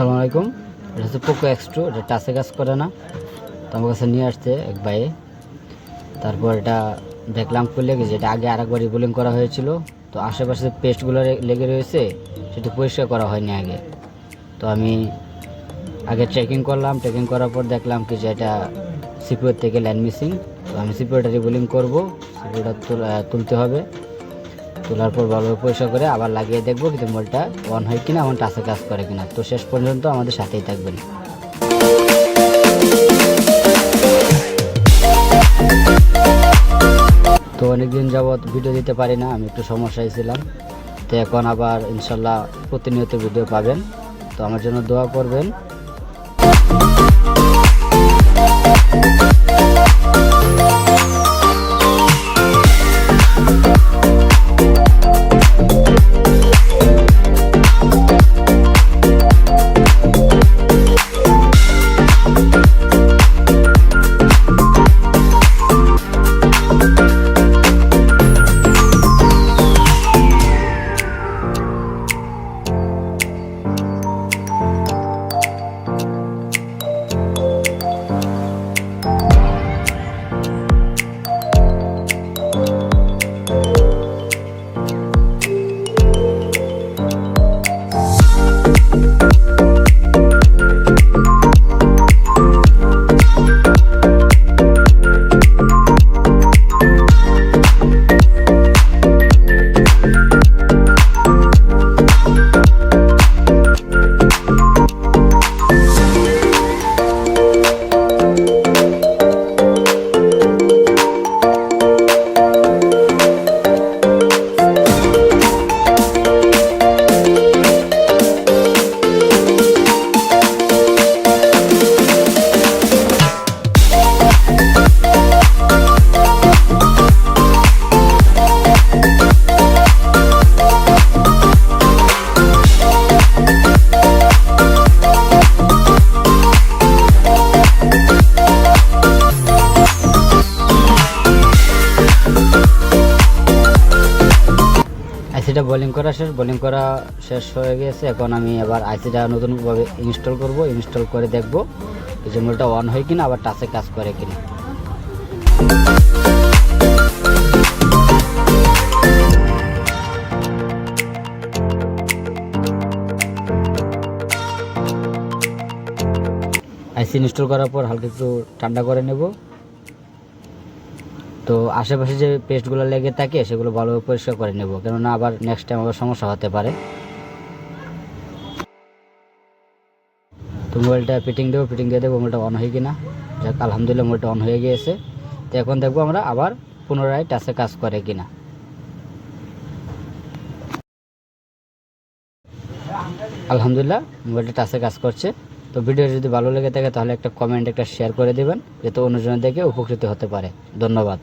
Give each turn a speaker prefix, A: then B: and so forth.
A: সালাম আলাইকুম। এটা হচ্ছে পোকো এক্স টু এটা টাচে কাজ করে না। তো আমার কাছে নিয়ে আসছে এক ভাইয়ে। তারপর এটা দেখলাম খুলে গেছে এটা আগে আরেকবার রিবোলিং করা হয়েছিল। তো আশেপাশে পেস্টগুলো লেগে রয়েছে, সেটা পরিষ্কার করা হয়নি আগে। তো আমি আগে ট্রেকিং করলাম ট্রেকিং করার পর দেখলাম কি যে এটা সিপিওর থেকে ল্যান্ড মিসিং তো আমি সিপিওটা রিবোলিং করব। সিপিওটা তুলতে হবে। তোলার পর ভালোভাবে পরিষ্কার করে আবার লাগিয়ে দেখব কিন্তু মোবাইলটা অন হয় কিনা আমার টাচে কাজ করে কিনা। তো শেষ পর্যন্ত আমাদের সাথেই থাকবেন। তো অনেকদিন যাবৎ ভিডিও দিতে পারি না, আমি একটু সমস্যায় ছিলাম। তো এখন আবার ইনশাল্লাহ প্রতিনিয়ত ভিডিও পাবেন। তো আমার জন্য দোয়া করবেন। আইসিটা বোলিং করা শেষ বোলিং করা শেষ হয়ে গেছে। এখন আমি আবার আইসিটা নতুনভাবে ইনস্টল করব ইনস্টল করে দেখব যে মোবাইলটা অন হয় কিনা, আবার টাচে কাজ করে কিনা। আইসি ইনস্টল করার পর হালকা একটু ঠান্ডা করে নেব। তো আশেপাশে যে পেস্টগুলো লেগে থাকে, সেগুলো ভালোভাবে পরিষ্কার করে নেব। কেননা আবার নেক্সট টাইম আবার সমস্যা হতে পারে। তো মোবাইলটা ফিটিং দেবো ফিটিং দিয়ে দেবো মোবাইলটা অন হয়ে কিনা। যাক, আলহামদুলিল্লাহ মোবাইলটা অন হয়ে গিয়েছে। তো এখন দেখব আমরা আবার পুনরায় টাচে কাজ করে কিনা। আলহামদুলিল্লাহ, মোবাইলটা টাচে কাজ করছে। তো ভিডিও যদি ভালো লেগে থাকে তাহলে একটা কমেন্ট একটা শেয়ার করে দেবেন, যাতে অন্যজনের দেখে উপকৃত হতে পারে। ধন্যবাদ।